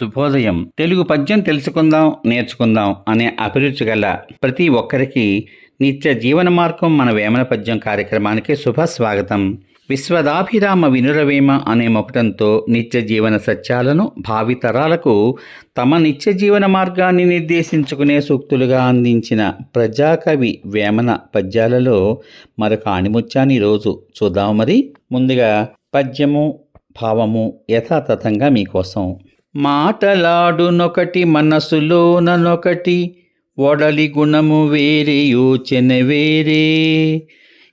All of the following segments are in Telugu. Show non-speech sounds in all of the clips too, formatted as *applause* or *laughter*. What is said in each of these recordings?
శుభోదయం. తెలుగు పద్యం తెలుసుకుందాం నేర్చుకుందాం అనే అభిరుచి గల ప్రతి ఒక్కరికి నిత్య జీవన మార్గం మన వేమన పద్యం కార్యక్రమానికి శుభ స్వాగతం. విశ్వదాభిరామ వినురవేమ అనే మొకటంతో నిత్య జీవన సత్యాలను భావితరాలకు తమ నిత్య జీవన మార్గాన్ని నిర్దేశించుకునే సూక్తులుగా అందించిన ప్రజాకవి వేమన పద్యాలలో మరొక ఆణిముత్యాన్ని ఈరోజు చూద్దాం మరి. ముందుగా పద్యము భావము యథాతథంగా మీకోసం మాటలాడునొకటి మనసులోననొకటి ఒడలి గుణము వేరే యోచన వేరే.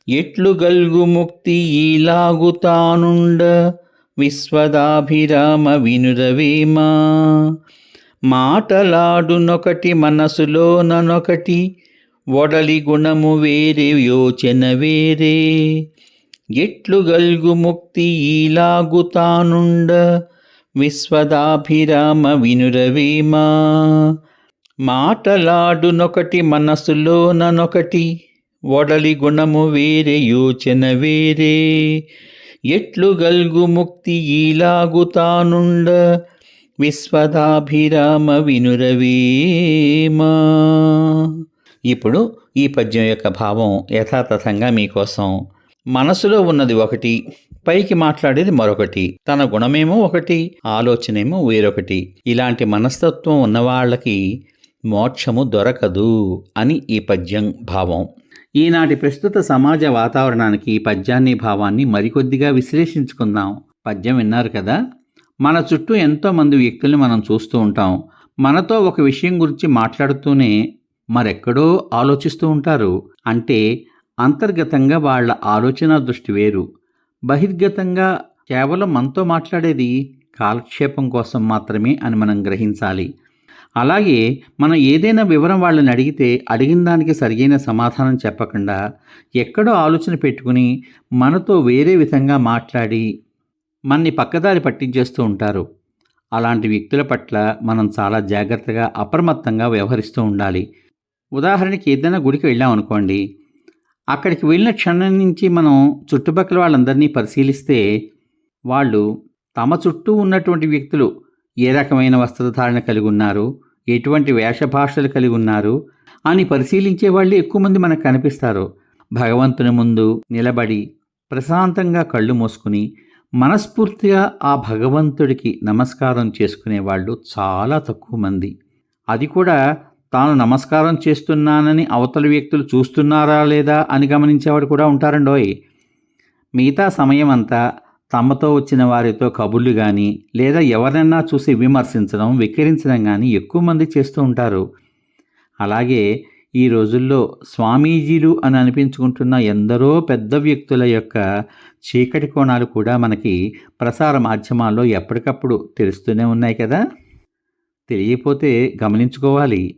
ఎట్లు గల్గు ముక్తి ఈలాగుతానుండ విశ్వదాభిరామ వినురవేమా. మాటలాడునొకటి మనసులోననొకటి ఒడలి గుణము వేరే యోచన వేరే. ఎట్లు గల్గు ముక్తి ఈలాగుతానుండ విశ్వదాభిరామ వినురవేమా మాటలాడునొకటి మనసులోననొకటి వడలి గుణము వేరే యోచన వేరే. ఎట్లు గల్గు ముక్తి ఈలాగుతానుండ విశ్వదాభిరామ వినురవేమా ఇప్పుడు ఈ పద్యం యొక్క భావం యథాతథంగా మీకోసం మనసులో ఉన్నది ఒకటి పైకి మాట్లాడేది మరొకటి. తన గుణమేమో ఒకటి ఆలోచనేమో వేరొకటి. ఇలాంటి మనస్తత్వం ఉన్నవాళ్ళకి మోక్షము దొరకదు అని ఈ పద్యం భావం. ఈనాటి ప్రస్తుత సమాజ వాతావరణానికి ఈ పద్యాన్ని భావాన్ని మరికొద్దిగా విశ్లేషించుకుందాం. పద్యం విన్నారు కదా? మన చుట్టూ ఎంతోమంది వ్యక్తుల్ని మనం చూస్తూ ఉంటాం. మనతో ఒక విషయం గురించి మాట్లాడుతూనే మరెక్కడో ఆలోచిస్తూ ఉంటారు. అంటే అంతర్గతంగా వాళ్ళ ఆలోచన దృష్టి వేరు. బహిర్గతంగా కేవలం మనతో మాట్లాడేది కాలక్షేపం కోసం మాత్రమే అని మనం గ్రహించాలి. అలాగే మనం ఏదైనా వివరం వాళ్ళని అడిగితే అడిగిన దానికి సరియైన సమాధానం చెప్పకుండా ఎక్కడో ఆలోచన పెట్టుకుని మనతో వేరే విధంగా మాట్లాడి మనని పక్కదారి పట్టించేస్తూ ఉంటారు. అలాంటి వ్యక్తుల పట్ల మనం చాలా జాగ్రత్తగా అప్రమత్తంగా వ్యవహరిస్తూ ఉండాలి. ఉదాహరణకి ఏదైనా గుడికి వెళ్ళామనుకోండి అక్కడికి వెళ్ళిన క్షణం నుంచి మనం చుట్టుపక్కల వాళ్ళందరినీ పరిశీలిస్తే వాళ్ళు తమ చుట్టూ ఉన్నటువంటి వ్యక్తులు ఏ రకమైన వస్త్రధారణ కలిగి ఉన్నారు ఎటువంటి వేషభాషలు కలిగి ఉన్నారు అని పరిశీలించే వాళ్ళు ఎక్కువ మంది మనకు కనిపిస్తారు. భగవంతుని ముందు నిలబడి ప్రశాంతంగా కళ్ళు మూసుకుని మనస్ఫూర్తిగా ఆ భగవంతుడికి నమస్కారం చేసుకునే వాళ్ళు చాలా తక్కువ మంది. అది కూడా తాను నమస్కారం చేస్తున్నానని అవతల వ్యక్తులు చూస్తున్నారా లేదా అని గమనించేవాడు కూడా ఉంటారండోయ్. మిగతా సమయం అంతా తమతో వచ్చిన వారితో కబుర్లు కానీ లేదా ఎవరినన్నా చూసి విమర్శించడం వెక్కిరించడం కానీ ఎక్కువ మంది చేస్తూ ఉంటారు. అలాగే ఈ రోజుల్లో స్వామీజీలు అని అనిపించుకుంటున్న ఎందరో పెద్ద వ్యక్తుల యొక్క చీకటి కోణాలు కూడా మనకి ప్రసార మాధ్యమాల్లో ఎప్పటికప్పుడు తెలుస్తూనే ఉన్నాయి కదా. తెలియపోతే గమనించుకోవాలి.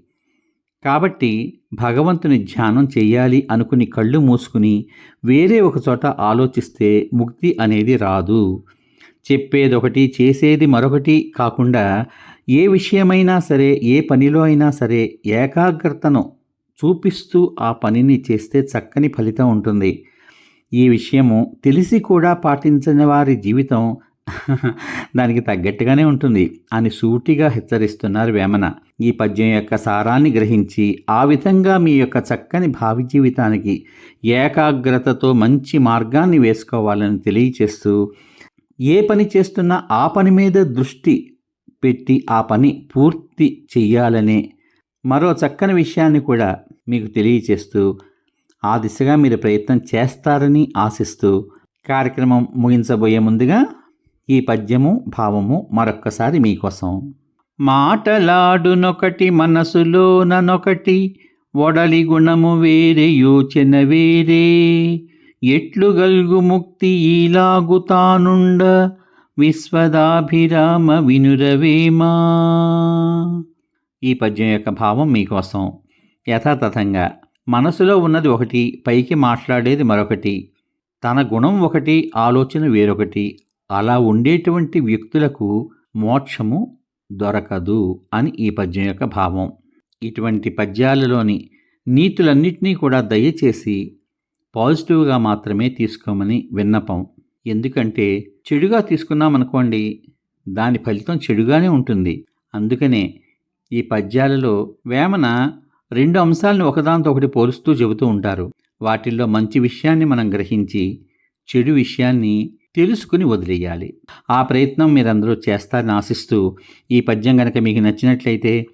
కాబట్టి భగవంతుని ధ్యానం చెయ్యాలి అనుకుని కళ్ళు మూసుకుని వేరే ఒక చోట ఆలోచిస్తే ముక్తి అనేది రాదు. చెప్పేదొకటి చేసేది మరొకటి కాకుండా ఏ విషయమైనా సరే ఏ పనిలో అయినా సరే ఏకాగ్రతను చూపిస్తూ ఆ పనిని చేస్తే చక్కని ఫలితం ఉంటుంది. ఈ విషయము తెలిసి కూడా పాటించని వారి జీవితం *laughs* దానికి తగ్గట్టుగానే ఉంటుంది అని సూటిగా హెచ్చరిస్తున్నారు వేమన. ఈ పద్యం యొక్క సారాన్ని గ్రహించి ఆ విధంగా మీ యొక్క చక్కని భావి జీవితానికి ఏకాగ్రతతో మంచి మార్గాన్ని వేసుకోవాలని తెలియచేస్తూ ఏ పని చేస్తున్నా ఆ పని మీద దృష్టి పెట్టి ఆ పని పూర్తి చెయ్యాలనే మరో చక్కని విషయాన్ని కూడా మీకు తెలియచేస్తూ ఆ దిశగా మీరు ప్రయత్నం చేస్తారని ఆశిస్తూ కార్యక్రమం ముగించబోయే ముందుగా ఈ పద్యము భావము మరొక్కసారి మీకోసం. మాటలాడునొకటి మనసులోననొకటి ఒడలి గుణము వేరే యోచన వేరే. ఎట్లు గల్గు ముక్తి ఈలాగుతానుండ విశ్వదాభిరామ వినురవేమా. ఈ పద్యం యొక్క భావం మీకోసం. యథాతథంగా మనసులో ఉన్నది ఒకటి పైకి మాట్లాడేది మరొకటి తన గుణం ఒకటి ఆలోచన వేరొకటి అలా ఉండేటువంటి వ్యక్తులకు మోక్షము దొరకదు అని ఈ పద్యం యొక్క భావం. ఇటువంటి పద్యాలలోని నీతులన్నింటినీ కూడా దయచేసి పాజిటివ్గా మాత్రమే తీసుకోమని విన్నపం. ఎందుకంటే చెడుగా తీసుకున్నామనుకోండి దాని ఫలితం చెడుగానే ఉంటుంది. అందుకనే ఈ పద్యాలలో వేమన రెండు అంశాలను ఒకదాంతో ఒకటి పోలుస్తూ చెబుతూ ఉంటారు. వాటిల్లో మంచి విషయాన్ని మనం గ్రహించి చెడు విషయాన్ని తెలుసుకుని వదిలేయాలి. ఆ ప్రయత్నం మీరందరూ చేస్తారని ఆశిస్తూ ఈ పద్యం కనుక మీకు నచ్చినట్లయితే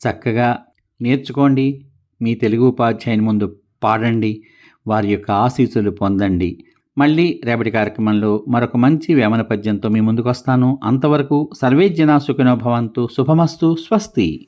చక్కగా నేర్చుకోండి మీ తెలుగు ఉపాధ్యాయుని ముందు పాడండి వారి యొక్క ఆశీస్సులు పొందండి. మళ్ళీ రేపటి కార్యక్రమంలో మరొక మంచి వేమన పద్యంతో మీ ముందుకు వస్తాను అంతవరకు సర్వే జనా సుఖినో భవంతు శుభమస్తు స్వస్తి.